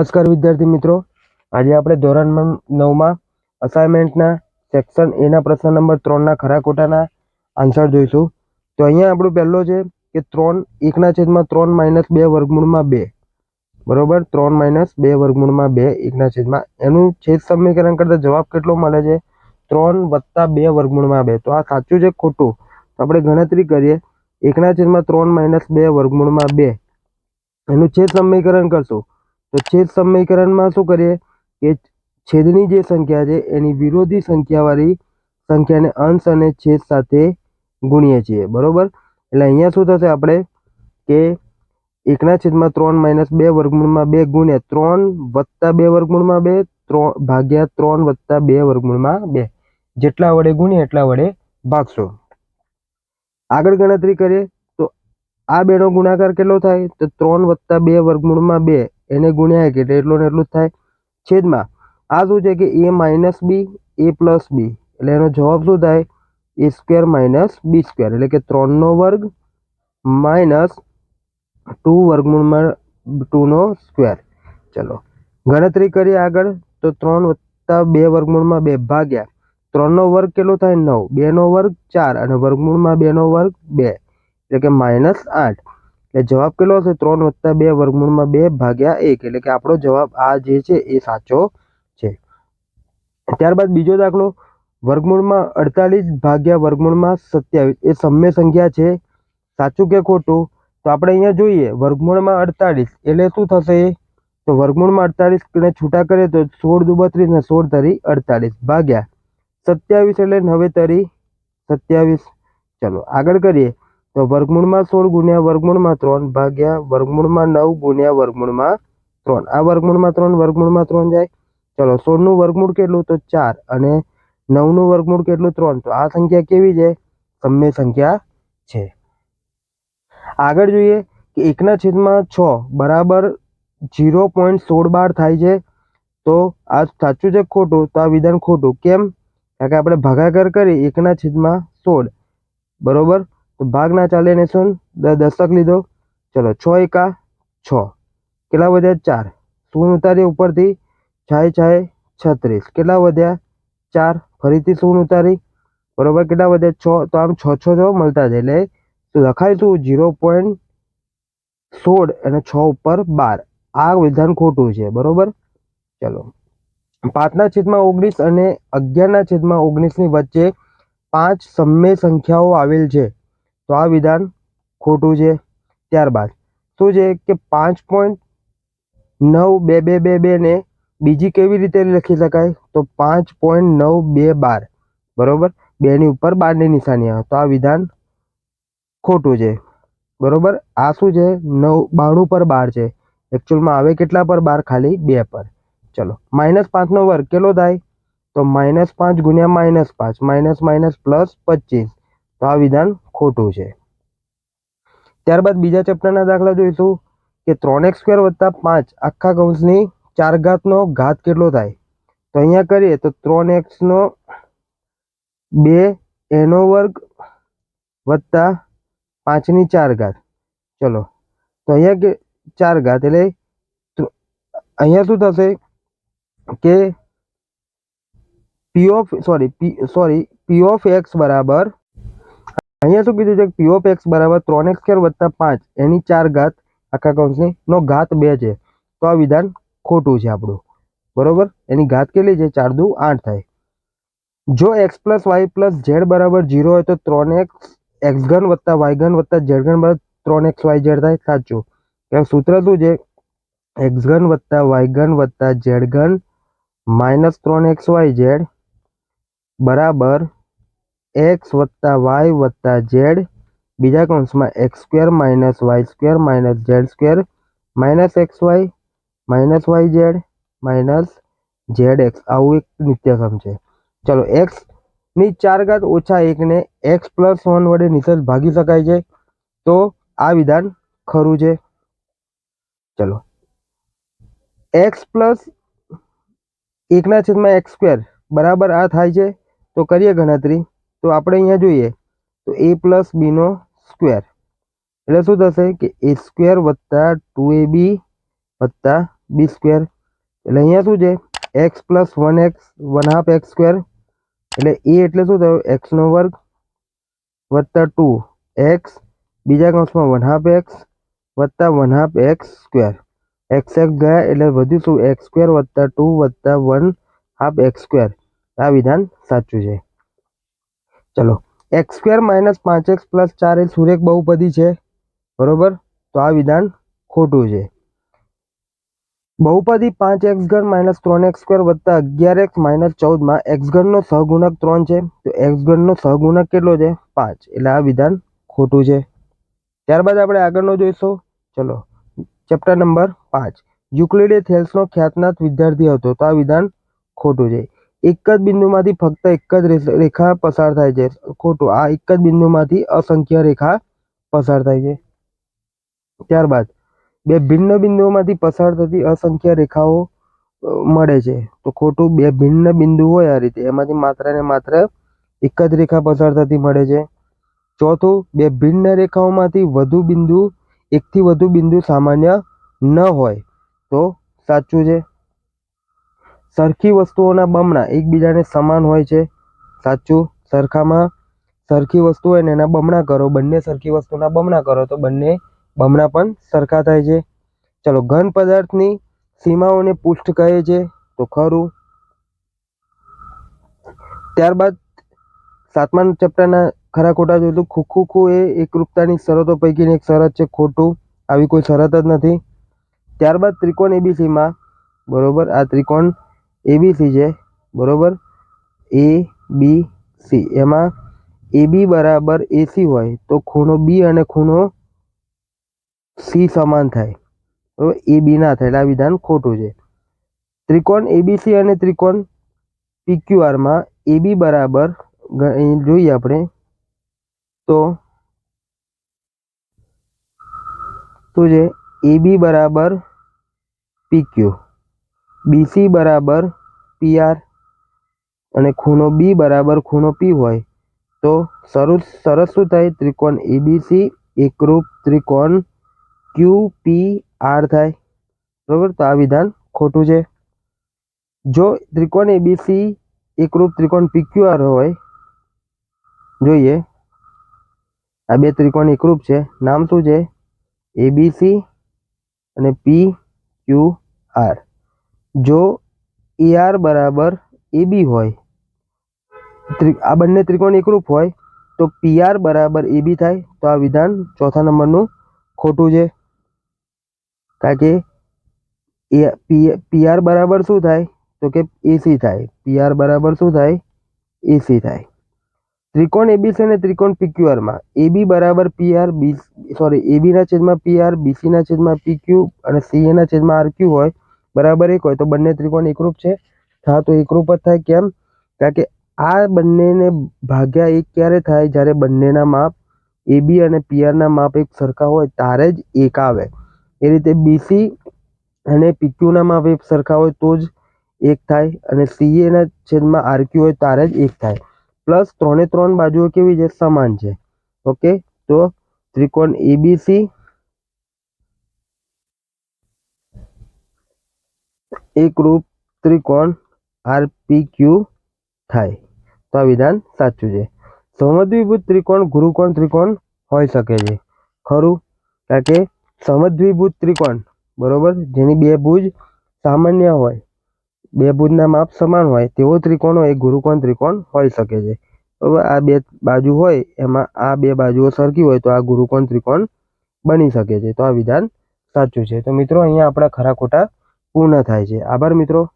નમસ્કાર વિદ્યાર્થી મિત્રો. આજે આપણે ધોરણ નવમાં અસાઇનમેન્ટના સેક્શન એના પ્રશ્ન નંબર ત્રણના ખરા ખોટાના આન્સર જોઈશું. તો અહીંયા આપણું પહેલો છે કે ત્રણ, એકના છેદમાં ત્રણ માઇનસ બે વર્ગમૂળમાં બે. બરોબર? ત્રણ માઇનસ બે વર્ગમૂળમાં બે, એકના છેદમાં. એનું છેદ સમીકરણ કરતા જવાબ કેટલો મળે છે? ત્રણ વત્તા બે વર્ગમૂળમાં બે. તો આ સાચું છે ખોટું? તો આપણે ગણતરી કરીએ. એકના છેદમાં ત્રણ માઇનસ બે વર્ગમૂળમાં બે. એનું છેદ સમીકરણ કરશું. તો છેદ સમીકરણમાં શું કરીએ કે છેદની જે સંખ્યા છે, એની વિરોધી સંખ્યાવાળી સંખ્યાને અંશ અને છેદ સાથે ગુણીએ છીએ. બરોબર? એટલે અહીંયા શું થશે આપણે કે એકના છેદમાં ત્રણ માઇનસ બે વર્ગમૂળમાં બે ગુણ્યા ત્રણ વત્તા બે વર્ગમૂળમાં બે, ત્રણ ભાગ્યા ત્રણ વત્તા બે વર્ગમૂળમાં બે. જેટલા વડે ગુણીએ એટલા વડે ભાગશો. આગળ ગણતરી કરીએ તો આ બેનો ગુણાકાર કેટલો થાય? તો ત્રણ વત્તા બે વર્ગમૂળમાં બે. એને ગુણ્યા એક એટલે એટલો ને એટલું જ થાય. છેદમાં, આ શું છે કે એ માઇનસ બી, એ પ્લસ બી. એટલે એનો જવાબ શું થાય? A square minus B square. એટલે કે ત્રણનો વર્ગ માઇનસ ટુ વર્ગમૂળમાં ટુનો સ્ક્વેર. ચલો, ગણતરી કરીએ આગળ. તો ત્રણ વત્તા બે વર્ગમૂળમાં બે ભાગ્યા. ત્રણનો વર્ગ કેટલો થાય? નવ. બેનો વર્ગ ચાર અને વર્ગમૂળમાં બેનો વર્ગ બે. એટલે કે માઇનસ આઠ. એટલે જવાબ કેટલો હશે? ત્રણ વત્તા બે વર્ગમૂળમાં બે ભાગ્યા એક. એટલે કે આપણો જવાબ આ જે છે એ સાચો છે. ત્યારબાદ બીજો દાખલો. વર્ગમૂળમાં અડતાલીસ ભાગ્યા વર્ગમૂળમાં સત્યાવીસ. એ સમ્ય સંખ્યા છે. સાચું કે ખોટું? તો આપણે અહીંયા જોઈએ. વર્ગમૂળમાં અડતાલીસ. એટલે શું થશે? તો વર્ગમૂળમાં અડતાલીસ ને છૂટા કરીએ તો સોળ દુ બત્રીસ ને સોળ તરી અડતાલીસ ભાગ્યા. સત્યાવીસ એટલે નવે તરી સત્યાવીસ. ચલો, આગળ કરીએ. તો વર્ગમૂળમાં સોળ ગુણ્યા વર્ગમૂળમાં ત્રણ ભાગ્યા વર્ગમૂળમાં નવ ગુણ્યા વર્ગમૂળમાં ત્રણ. આ વર્ગમૂળમાં ત્રણ વર્ગમૂળમાં ત્રણ જાય. ચલો, સોળનું વર્ગમૂળ કેટલું? તો ચાર. અને નવનું વર્ગમૂળ કેટલું? ત્રણ. તો આ સંખ્યા કેવી છે? સમ્ય સંખ્યા છે. આગળ જોઈએ કે એકના છેદમાં છ બરાબર જીરો પોઈન્ટ સોળ બાર થાય છે. તો આ સાચું છે ખોટું? તો આ વિધાન ખોટું. કેમ? કારણ કે આપણે ભાગાકાર કરી એકના છેદમાં સોળ. બરોબર? તો ભાગ ના ચાલે ને શું? દશક લીધો. ચલો, છ એકા છ. કેટલા વધ્યા? ચાર. શૂન્ય ઉતારી ઉપરથી? છાય છાય, છત્રીસ. કેટલા વધ્યા? ચાર. ફરીથી શૂન્ય ઉતારી? બરોબર, કેટલા વધ્યા? છ. તો આમ છ છ છ મળતા જાય. એટલે તો લખાય શું પોઈન્ટ સોળ અને છ ઉપર બાર. આ વિધાન ખોટું છે. બરોબર? ચલો. પાંચના છેદમાં ઓગણીસ અને અગિયારના છેદમાં ઓગણીસની વચ્ચે પાંચ સમ્ય સંખ્યાઓ આવેલ છે. તો આ વિધાન ખોટું છે. ત્યારબાદ, શું છે કે પાંચ પોઈન્ટ નવ બે બે બે બે ને બીજી કેવી રીતે લખી શકાય? તો પાંચ પોઈન્ટ નવ બે બાર, બરોબર? બેની ઉપર બારની નિશાની આવે. તો આ વિધાન ખોટું છે. બરોબર? આ શું છે? નવ, બાણું પર બાર છે. એકચ્યુઅલમાં આવે કેટલા પર? બાર, ખાલી બે પર. ચલો માઇનસ પાંચનો વર્ગ કેટલો થાય? તો માઇનસ પાંચ ગુણ્યા માઇનસ પાંચ. માઇનસ માઇનસ પ્લસ પચીસ. તો આ વિધાન ખોટું છે. ત્યારબાદ બીજા ચેપ્ટરના દાખલા જોઈશું કે ત્રણ એક્સ સ્ક્વેર વત્તા પાંચ આખા કૌંસની ચાર ઘાતનો ઘાત કેટલો થાય? તો અહીંયા કરીએ તો ત્રણ એક્સનો બે એનો વર્ગ વત્તા પાંચની ચાર ઘાત. ચલો, તો અહીંયા કે ચાર ઘાત એટલે અહીંયા શું થશે કે P of sorry P sorry P of X બરાબર અહીંયા શું કીધું છે? પી ઓફ એક્સ બરાબર ત્રણ એક્સ સ્કેર વત્તા પાંચ. એની ચાર ઘાત, આખા કૌંસની, નો ઘાત બે છે. તો આ વિધાન ખોટું છે આપણું. બરોબર? એની ઘાત કેટલી છે? ચાર દુ આઠ થાય. જો X plus Y plus Z બરાબર ઝીરો હોય તો ત્રણ એક્સ એક્સ ઘન વત્તા વાય ઘન વત્તા ઝેડ ઘન બરાબર ત્રણ એક્સ વાય ઝેડ થાય. સાચું. કે સૂત્ર શું છે? એક્સ ઘન વત્તા વાય ઘન વત્તા ઝેડ ઘન માઇનસ ત્રણ એક્સ વાય ઝેડ બરાબર એક્સ વત્તા વાય વત્તા ઝેડ બીજા કૌંસમાં X square minus Y square minus Z square minus X Y minus Y Z minus Z X આવું એક નિત્યસમ છે ચલો એક્સની ચાર ઘાત ઓછા એકને એક્સ પ્લસ વન વડે નિશેષ ભાગી શકાય છે તો આ વિધાન ખરું છે ચલો એક્સ પ્લસ એકના છેદમાં એક્સ સ્ક્વેર બરાબર આ થાય છે તો કરીએ ગણતરી તો આપણે અહીંયા જોઈએ, તો એ પ્લસ બીનો સ્ક્વેર એટલે શું થશે કે એ સ્ક્વેર વત્તા ટુ એ બી વત્તા બી સ્ક્વેર એટલે અહીંયા શું છે? X plus one X one half X square એટલે એ એટલે શું થયું? એક્સનો વર્ગ વત્તા ટુ એક્સ બીજા કૌંસમાં વન હાફ એક્સ વત્તા one half X square X X ગયા એટલે વધ્યું શું? એક્સ સ્ક્વેર વત્તા ટુ વત્તા વન હાફ એક્સ સ્ક્વેર આ વિધાન સાચું છે. ચલો. એક્સ સ્ક્વેર માઇનસ પાંચ એક્સ પ્લસ ચાર એ સુરેખ બહુપદી છે. બરોબર? તો આ વિધાન ખોટું છે. બહુપદી પાંચ એક્સ ઘર માઇનસ ત્રણ એક્સ સ્ક્વેર વત્તા અગિયાર એક્સ માઇનસ ચૌદમાં એક્સ ઘરનો સહગુણક ત્રણ છે. તો એક્સ ઘરનો સહગુણક કેટલો છે? પાંચ. એટલે આ વિધાન ખોટું છે. ત્યારબાદ આપણે આગળનો જોઈશું. ચલો. ચેપ્ટર નંબર પાંચ. યુક્લિડે થેલ્સનો ખ્યાતનાથ વિદ્યાર્થી હતો. તો આ વિધાન ખોટું છે. એક જ બિંદુમાંથી ફક્ત એક જ રેખા પસાર થાય છે. ખોટું. આ એક જ બિંદુમાંથી અસંખ્ય રેખા પસાર થાય છે. ત્યારબાદ બે ભિન્ન બિંદુઓમાંથી પસાર થતી અસંખ્ય રેખાઓ મળે છે. તો ખોટું, બે ભિન્ન બિંદુ હોય આ રીતે. એમાંથી માત્ર ને માત્ર એક જ રેખા પસાર થતી મળે છે. ચોથું, બે ભિન્ન રેખાઓમાંથી વધુ બિંદુ, એકથી વધુ બિંદુ સામાન્ય ન હોય. તો સાચું છે. સરખી વસ્તુઓના બમણા એકબીજાને સમાન હોય છે. સાચું? સરખામાં સરખી વસ્તુ હોય ને એના બમણા કરો. બંને સરખી વસ્તુના બમણા કરો તો બંને બમણા પણ સરખા થાય છે. ચલો, ઘન પદાર્થની સીમાઓને પુષ્ઠ કહે છે તો ખરું. ત્યારબાદ સાતમા ચેપ્ટરના ખરા ખોટા જોયું ખુખુખુ એ એકરૂપતાની શરતો પૈકીની એક શરત છે. ખોટું આવી કોઈ શરત જ નથી. ત્યારબાદ ત્રિકોણ એબીસીમાં બરોબર? આ ત્રિકોણ એબીસી છે બરોબર એ બી સી એમાં એ બી બરાબર એસી હોય તો ખૂણો બી અને ખૂણો સી સમાન થાય બરોબર એ બી ના થાય એટલે આ વિધાન ખોટું છે ત્રિકોણ એબીસી અને ત્રિકોણ પીક્યુઆરમાં એ બી બરાબર ગ- અહીં જોઈએ આપણે. તો શું છે એ બી બરાબર પીક્યુ બીસી બરાબર પીઆર અને ખૂણો બી બરાબર ખૂણો પી હોય, તો સરસ સરસ શું થાય? ત્રિકોણ એબીસી એકરૂપ ત્રિકોણ ક્યુ પી થાય. બરાબર? તો આ વિધાન ખોટું છે. જો ત્રિકોણ એબીસી એકરૂપ ત્રિકોણ પીક્યુઆર હોય, જોઈએ. આ બે ત્રિકોણ એકરૂપ છે. નામ શું છે? એબીસી અને પી ક્યુ જો એઆર બરાબર એબી હોય, ત્રિ- આ બંને ત્રિકોણ એકરૂપ હોય, તો પીઆર બરાબર એબી થાય. તો આ વિધાન ચોથા નંબરનું ખોટું છે. કારણ કે એ પીઆર બરાબર શું થાય? તો કે એસી થાય. પીઆર બરાબર શું થાય? એસી થાય. ત્રિકોણ એબીસી અને ત્રિકોણ પીક્યુઆરમાં એબી બરાબર પીઆર બી સોરી એબીના છેદમાં પીઆર બીસીના છેદમાં પીક્યુ અને સીએના છેદમાં આરક્યુ હોય બરાબર એક હોય તો બંને ત્રિકોણ એકરૂપ છે. હા તો એકરૂપ જ થાય કેમ? કારણ કે આ બંનેને ભાગ્યા એક ક્યારે થાય? જ્યારે બંનેના માપ એબી અને પીઆરના માપ એક સરખા હોય ત્યારે જ એક આવે. એ રીતે બીસી અને પીક્યુના માપ એક સરખા હોય તો જ એક થાય અને સીએના છેદમાં આરક્યુ હોય ત્યારે જ એક થાય. પ્લસ ત્રણે ત્રણ બાજુઓ કેવી છે? સમાન છે. ઓકે? તો ત્રિકોણ એબીસી એકરૂપ ત્રિકોણ આરપીક્યુ થાય. તો આ વિધાન સાચું છે. સમદ્વિભૂત ત્રિકોણ ગુરુકોણ ત્રિકોણ હોઈ શકે છે. ખરું? કારણ કે સમદ્વિભૂત ત્રિકોણ, બરાબર? જેની બે ભુજ સામાન્ય હોય, બે ભુજના માપ સમાન હોય, તેવો ત્રિકોણો એ ગુરુકોણ ત્રિકોણ હોઈ શકે છે. બરાબર? આ બે બાજુ હોય, એમાં આ બે બાજુઓ સરખી હોય, તો આ ગુરુકોણ ત્રિકોણ બની શકે છે. તો આ વિધાન સાચું છે. તો મિત્રો, અહીંયા આપણા ખરા ખોટા પૂર્ણ થાય છે. આભાર મિત્રો.